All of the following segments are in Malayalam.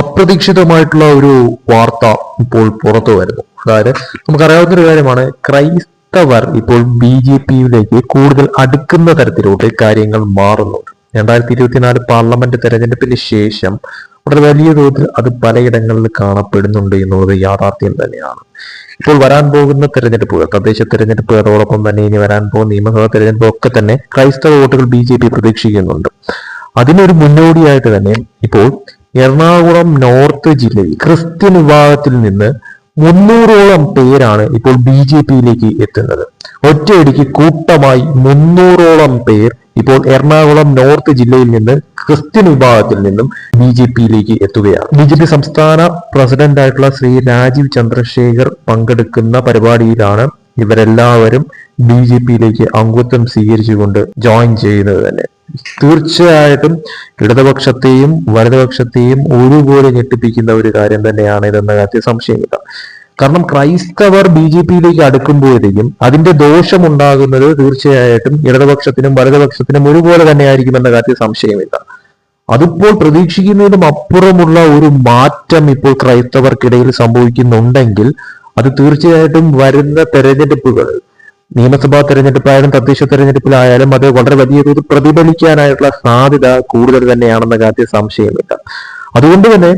അപ്രതീക്ഷിതമായിട്ടുള്ള ഒരു വാർത്ത ഇപ്പോൾ പുറത്തു വരുന്നു. അതായത് നമുക്കറിയാവുന്ന ഒരു കാര്യമാണ് ക്രൈസ്തവർ ഇപ്പോൾ ബി ജെ പിയിലേക്ക് കൂടുതൽ അടുക്കുന്ന തരത്തിലോട്ട് കാര്യങ്ങൾ മാറുന്നു രണ്ടായിരത്തി ഇരുപത്തിനാല് പാർലമെന്റ് തെരഞ്ഞെടുപ്പിന് ശേഷം വളരെ വലിയ തോതിൽ അത് പലയിടങ്ങളിൽ കാണപ്പെടുന്നുണ്ട് എന്നുള്ളത് യാഥാർത്ഥ്യം തന്നെയാണ്. ഇപ്പോൾ വരാൻ പോകുന്ന തെരഞ്ഞെടുപ്പുകൾ തദ്ദേശ തെരഞ്ഞെടുപ്പ് അതോടൊപ്പം തന്നെ ഇനി വരാൻ പോകുന്ന നിയമസഭാ തെരഞ്ഞെടുപ്പ് ഒക്കെ തന്നെ ക്രൈസ്തവ വോട്ടുകൾ ബി ജെ പി പ്രതീക്ഷിക്കുന്നുണ്ട്. അതിനൊരു മുന്നോടിയായിട്ട് തന്നെ ഇപ്പോൾ എറണാകുളം നോർത്ത് ജില്ലയിൽ ക്രിസ്ത്യൻ വിഭാഗത്തിൽ നിന്ന് മുന്നൂറോളം പേരാണ് ഇപ്പോൾ ബി ജെ പിയിലേക്ക് എത്തുന്നത്. ഒറ്റയടിക്ക് കൂട്ടമായി മുന്നൂറോളം പേർ ഇപ്പോൾ എറണാകുളം നോർത്ത് ജില്ലയിൽ നിന്ന് ക്രിസ്ത്യൻ വിഭാഗത്തിൽ നിന്നും ബി ജെ പിയിലേക്ക് എത്തുകയാണ്. ബി ജെ പി സംസ്ഥാന പ്രസിഡന്റായിട്ടുള്ള ശ്രീ രാജീവ് ചന്ദ്രശേഖർ പങ്കെടുക്കുന്ന പരിപാടിയിലാണ് ഇവരെല്ലാവരും ബി ജെ പിയിലേക്ക് അംഗത്വം സ്വീകരിച്ചുകൊണ്ട് ജോയിൻ ചെയ്യുന്നത് തന്നെ. തീർച്ചയായിട്ടും ഇടതുപക്ഷത്തെയും വലതുപക്ഷത്തെയും ഒരുപോലെ ഞെട്ടിപ്പിക്കുന്ന ഒരു കാര്യം തന്നെയാണ് ഇതെന്ന കാര്യത്തിൽ സംശയമില്ല. കാരണം ക്രൈസ്തവർ ബി ജെ പിയിലേക്ക് അടുക്കുമ്പോഴത്തേക്കും അതിന്റെ ദോഷമുണ്ടാകുന്നത് തീർച്ചയായിട്ടും ഇടതുപക്ഷത്തിനും വലതുപക്ഷത്തിനും ഒരുപോലെ തന്നെയായിരിക്കും എന്ന കാര്യത്തിൽ സംശയമില്ല. അതിപ്പോൾ പ്രതീക്ഷിക്കുന്നതിനും അപ്പുറമുള്ള ഒരു മാറ്റം ഇപ്പോൾ ക്രൈസ്തവർക്കിടയിൽ സംഭവിക്കുന്നുണ്ടെങ്കിൽ അത് തീർച്ചയായിട്ടും വരുന്ന തെരഞ്ഞെടുപ്പുകൾ നിയമസഭാ തെരഞ്ഞെടുപ്പായാലും തദ്ദേശ തെരഞ്ഞെടുപ്പിലായാലും അത് വളരെ വലിയ തോതിൽ പ്രതിഫലിക്കാനായിട്ടുള്ള സാധ്യത കൂടുതൽ തന്നെയാണെന്ന കാര്യത്തിൽ സംശയമില്ല. അതുകൊണ്ട് തന്നെ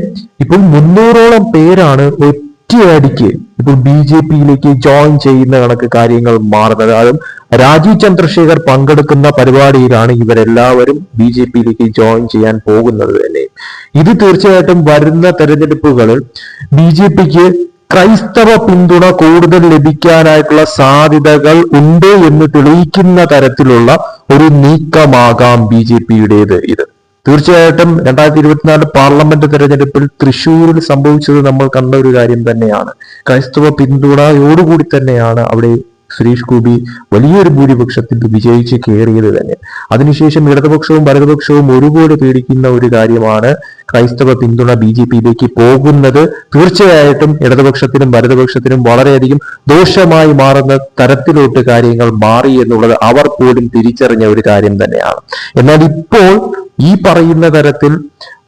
ഇപ്പോൾ മുന്നൂറോളം പേരാണ് ഒറ്റയടിക്ക് ഇപ്പോൾ ബി ജെ പിയിലേക്ക് ജോയിൻ ചെയ്യുന്ന കണക്ക് കാര്യങ്ങൾ മാറുന്നത്. അതും രാജീവ് ചന്ദ്രശേഖർ പങ്കെടുക്കുന്ന പരിപാടിയിലാണ് ഇവരെല്ലാവരും ബി ജെ പിയിലേക്ക് ജോയിൻ ചെയ്യാൻ പോകുന്നത് തന്നെ. ഇത് തീർച്ചയായിട്ടും വരുന്ന തെരഞ്ഞെടുപ്പുകളിൽ ബി ജെ പിക്ക് ക്രൈസ്തവ പിന്തുണ കൂടുതൽ ലഭിക്കാനായിട്ടുള്ള സാധ്യതകൾ ഉണ്ട് എന്ന് തെളിയിക്കുന്ന തരത്തിലുള്ള ഒരു നീക്കമാകാം ബി ജെ പിയുടേത് ഇത്. തീർച്ചയായിട്ടും രണ്ടായിരത്തി ഇരുപത്തിനാല് പാർലമെന്റ് തെരഞ്ഞെടുപ്പിൽ തൃശൂരിൽ സംഭവിച്ചത് നമ്മൾ കണ്ട ഒരു കാര്യം തന്നെയാണ്. ക്രൈസ്തവ പിന്തുണയോടുകൂടി തന്നെയാണ് അവിടെ സുരേഷ് ഗോപി വലിയൊരു ഭൂരിപക്ഷത്തിൽ വിജയിച്ച് കയറിയത് തന്നെ. അതിനുശേഷം ഇടതുപക്ഷവും വലതുപക്ഷവും ഒരുപോലെ പേടിക്കുന്ന ഒരു കാര്യമാണ് ക്രൈസ്തവ പിന്തുണ ബി ജെ പിയിലേക്ക് പോകുന്നത്. തീർച്ചയായിട്ടും ഇടതുപക്ഷത്തിനും വലതുപക്ഷത്തിനും വളരെയധികം ദോഷമായി മാറുന്ന തരത്തിലോട്ട് കാര്യങ്ങൾ മാറി എന്നുള്ളത് അവർ പോലും തിരിച്ചറിഞ്ഞ ഒരു കാര്യം തന്നെയാണ്. എന്നാൽ ഇപ്പോൾ ഈ പറയുന്ന തരത്തിൽ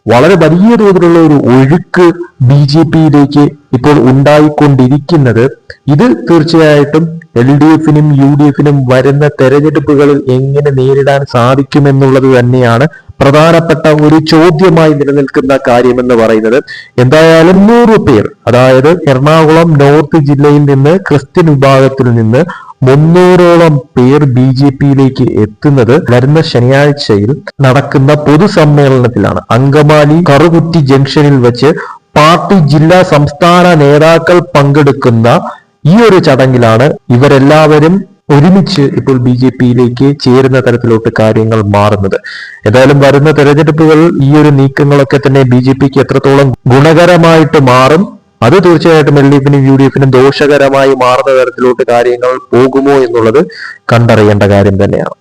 വളരെ വലിയ തോതിലുള്ള ഒരു ഒഴുക്ക് ബി ജെ പിയിലേക്ക് ഇപ്പോൾ ഉണ്ടായിക്കൊണ്ടിരിക്കുന്നത്. ഇത് തീർച്ചയായിട്ടും എൽ ഡി എഫിനും യു ഡി എഫിനും വരുന്ന തെരഞ്ഞെടുപ്പുകളിൽ എങ്ങനെ നേരിടാൻ സാധിക്കുമെന്നുള്ളത് തന്നെയാണ് പ്രധാനപ്പെട്ട ഒരു ചോദ്യമായി നിലനിൽക്കുന്ന കാര്യമെന്ന് പറയുന്നത്. എന്തായാലും നൂറ് പേർ അതായത് എറണാകുളം നോർത്ത് ജില്ലയിൽ നിന്ന് ക്രിസ്ത്യൻ വിഭാഗത്തിൽ നിന്ന് മുന്നൂറോളം പേർ ബി ജെ പിയിലേക്ക് എത്തുന്നത് വരുന്ന ശനിയാഴ്ചയിൽ നടക്കുന്ന പൊതുസമ്മേളനത്തിലാണ്. അങ്കമാലി കറുകുറ്റി ജംഗ്ഷനിൽ വെച്ച് പാർട്ടി ജില്ലാ സംസ്ഥാന നേതാക്കൾ പങ്കെടുക്കുന്ന ഈ ഒരു ചടങ്ങിലാണ് ഇവരെല്ലാവരും ഒരുമിച്ച് ഇപ്പോൾ ബി ജെ പിയിലേക്ക് ചേരുന്ന തരത്തിലോട്ട് കാര്യങ്ങൾ മാറുന്നത്. ഏതായാലും വരുന്ന തെരഞ്ഞെടുപ്പുകൾ ഈ ഒരു നീക്കങ്ങളൊക്കെ തന്നെ ബി ജെ പിക്ക് എത്രത്തോളം ഗുണകരമായിട്ട് മാറും അത് തീർച്ചയായിട്ടും എൽ ഡി എഫിനും യു ഡി എഫിനും ദോഷകരമായി മാറുന്ന തരത്തിലോട്ട് കാര്യങ്ങൾ പോകുമോ എന്നുള്ളത് കണ്ടറിയേണ്ട കാര്യം തന്നെയാണ്.